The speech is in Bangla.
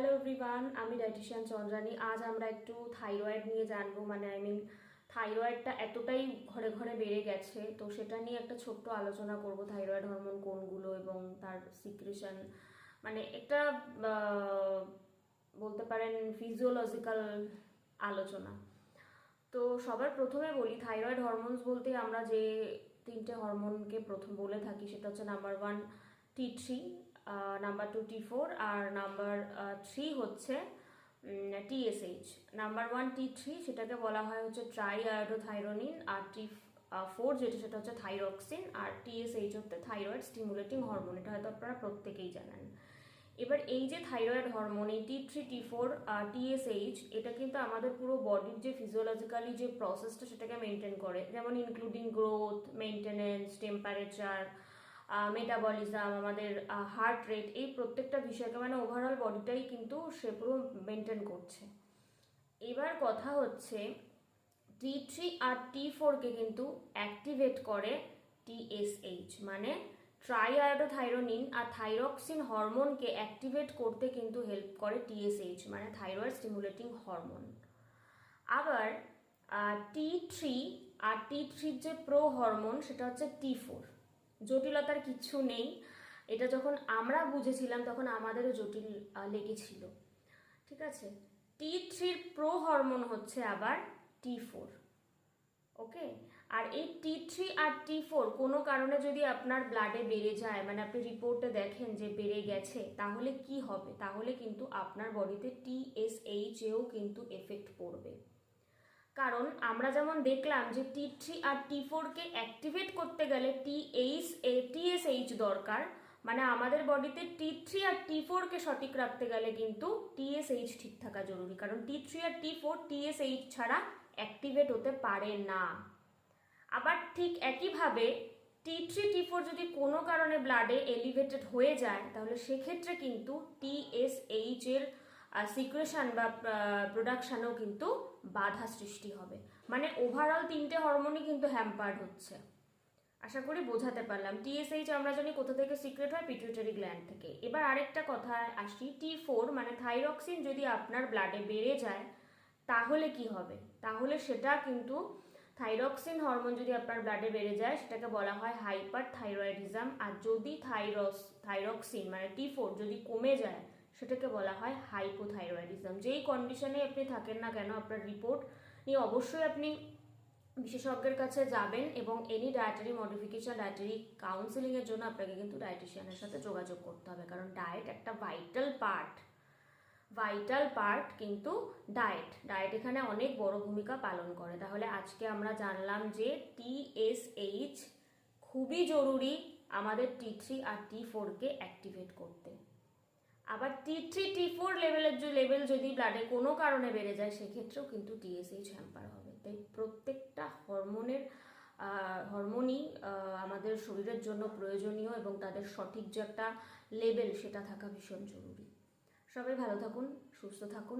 হ্যালো এভরিওয়ান আমি ডাইটিশিয়ান চন্দ্রানী। আজ আমরা একটু থাইরয়েড নিয়ে জানব। মানে আই মিন থাইরয়েডটা এতটাই ঘরে ঘরে বেড়ে গেছে, তো সেটা নিয়ে একটা ছোট্ট আলোচনা করব থাইরয়েড হরমোন কোনগুলো এবং তার সিক্রেশন মানে একটা বলতে পারেন ফিজিওলজিক্যাল আলোচনা। তো সবার প্রথমে বলি থাইরয়েড হরমোনস বলতে আমরা যে তিনটে হরমোনকে প্রথম বলে থাকি, সেটা হচ্ছে number one T three number two T four আর নাম্বার থ্রি হচ্ছে TSH number one T three সেটাকে বলা হয় হচ্ছে ট্রাই আয়োডোথাইরোনিন আর টি ফোর যেটা, সেটা হচ্ছে থাইরক্সিন আর টিএসএইচ হচ্ছে থাইরয়েড স্টিমুলেটিং হরমোন এটা হয়তো আপনারা প্রত্যেকেই জানেন। এবার এই যে থাইরয়েড হরমোন এই T three T four TSH এটা কিন্তু আমাদের পুরো বডির যে ফিজিওলজিক্যালি যে প্রসেসটা সেটাকে মেনটেন করে। যেমন including growth maintenance temperature metabolism আমাদের হার্ট রেট এই প্রত্যেকটা বিষয়কে মানে ওভারঅল বডিটাই কিন্তু সে পুরো মেনটেন করছে। এবার কথা হচ্ছে টি থ্রি আর টি ফোরকে কিন্তু অ্যাক্টিভেট করে টিএসএইচ মানে ট্রাইআয়োডোথাইরোনিন আর থাইরক্সিন হরমোনকে অ্যাক্টিভেট করতে কিন্তু হেল্প করে টিএসএইচ মানে থাইরয়েড স্টিমুলেটিং হরমোন আবার টি থ্রি আর টি থ্রির যে প্রো হরমোন সেটা হচ্ছে টি ফোর জটিলতার কিচ্ছু নেই। এটা যখন আমরা বুঝেছিলাম, তখন আমাদেরও জটিল লেগেছিল। ঠিক আছে? টি থ্রির প্রো হরমোন হচ্ছে আবার টি ফোর ওকে আর এই টি থ্রি আর টি ফোর কোনো কারণে যদি আপনার ব্লাডে বেড়ে যায় মানে আপনি রিপোর্টে দেখেন যে বেড়ে গেছে, তাহলে কি হবে? তাহলে কিন্তু আপনার বডিতে টিএসএইচ এও কিন্তু এফেক্ট পড়বে। কারণ আমরা যেমন দেখলাম যে টি থ্রি আর টি ফোরকে অ্যাক্টিভেট করতে গেলে টি এইচ এ টিএসএইচ দরকার। মানে আমাদের বডিতে টি থ্রি আর টি ফোরকে সঠিক রাখতে গেলে কিন্তু টিএসএইচ ঠিক থাকা জরুরি। কারণ টি থ্রি আর টি ফোর টিএসএইচ ছাড়া অ্যাক্টিভেট হতে পারে না। আবার ঠিক একইভাবে টি থ্রি টি ফোর যদি কোনো কারণে ব্লাডে এলিভেটেড হয়ে যায়, তাহলে সেক্ষেত্রে কিন্তু টিএসএইচ এর সিক্রেশন বা প্রোডাকশানও কিন্তু বাধা সৃষ্টি হবে। মানে ওভারঅল তিনটে হরমোনই কিন্তু হ্যাম্পার্ড হচ্ছে। আশা করি বোঝাতে পারলাম। টিএসএইচ আমরা জানি কোথা থেকে সিক্রেট হয় পিটুইটারি গ্ল্যান্ড থেকে। এবার আরেকটা কথা আসি টি ফোর মানে থাইরক্সিন যদি আপনার ব্লাডে বেড়ে যায়, তাহলে কি হবে? তাহলে সেটা কিন্তু থাইরক্সিন হরমোন যদি আপনার ব্লাডে বেড়ে যায়, সেটাকে বলা হয় হাইপার থাইরয়েডিজম আর যদি থাইরস থাইরক্সিন মানে টি ফোর যদি কমে যায় সেটাকে বলা হয় হাইপোথাইরয়েডিজম যেই কন্ডিশনে আপনি থাকেন না কেন, আপনার রিপোর্ট নিয়ে অবশ্যই আপনি বিশেষজ্ঞের কাছে যাবেন এবং এনি ডায়েটারি মডিফিকেশন ডায়েটারি কাউন্সিলিংয়ের জন্য আপনাকে কিন্তু ডায়েটিশিয়ানের সাথে যোগাযোগ করতে হবে। কারণ ডায়েট একটা ভাইটাল পার্ট ভাইটাল পার্ট কিন্তু ডায়েট ডায়েট এখানে অনেক বড় ভূমিকা পালন করে। তাহলে আজকে আমরা জানলাম যে টিএসএইচ খুবই জরুরি আমাদের টি থ্রি আর টি ফোরকে অ্যাক্টিভেট করতে। আবার টি থ্রি টি ফোর লেভেলের যে লেভেল যদি ব্লাডে কোনো কারণে বেড়ে যায়, সেক্ষেত্রেও কিন্তু টিএসএইচ হ্যাম্পার হবে। তাই প্রত্যেকটা হরমোনের হরমোনই আমাদের শরীরের জন্য প্রয়োজনীয় এবং তাদের সঠিক যে একটা লেভেল সেটা থাকা ভীষণ জরুরি। সবাই ভালো থাকুন, সুস্থ থাকুন।